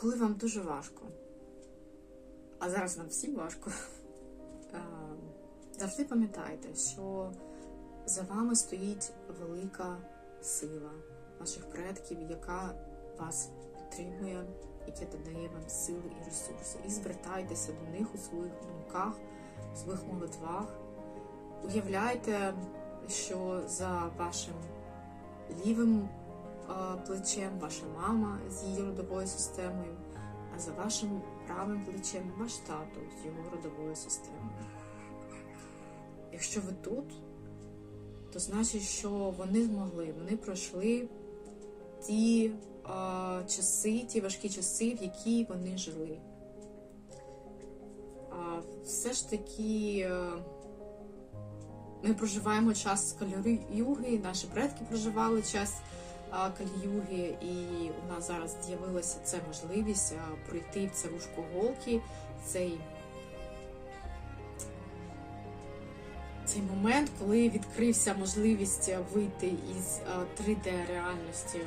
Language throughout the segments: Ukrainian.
коли вам дуже важко, а зараз нам всім важко, е, завжди пам'ятайте, що за вами стоїть велика сила ваших предків, яка вас підтримує, яке додає вам сили і ресурси. І звертайтеся до них у своїх думках, у своїх молитвах. Уявляйте, що за вашим лівим плечем ваша мама з її родовою системою, а за вашим правим плечем ваш тато з його родовою системою. Якщо ви тут, то значить, що вони змогли, вони пройшли ті е, часи, ті важкі часи, в які вони жили. А все ж таки. е, ми проживаємо час Калі-юги, наші предки проживали час а, Калі-юги, і у нас зараз з'явилася ця можливість пройти в це вушко голки, цей, цей момент, коли відкрився можливість вийти із 3D реальності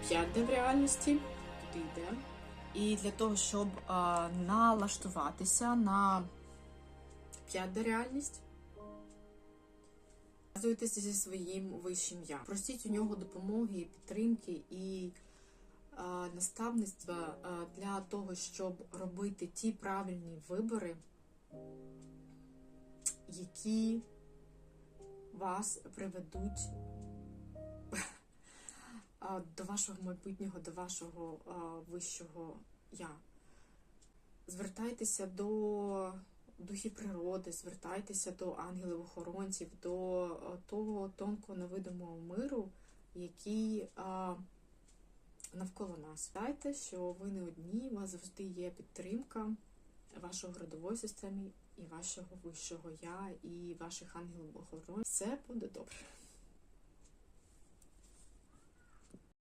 в 5D реальності, туди йде. І для того, щоб налаштуватися на 5D реальність. Зв'язуйтеся зі своїм вищим я. Просіть у нього допомоги, підтримки і е, наставництва е, для того, щоб робити ті правильні вибори, які вас приведуть до вашого майбутнього, до вашого вищого я. Звертайтеся до духів природи, звертайтеся до ангелів-охоронців, до е, того тонкого невидимого миру, який а, навколо нас. Дайте, що ви не одні, у вас завжди є підтримка вашого родової системи і вашого вищого я, і ваших ангелів-охоронців. Все буде добре.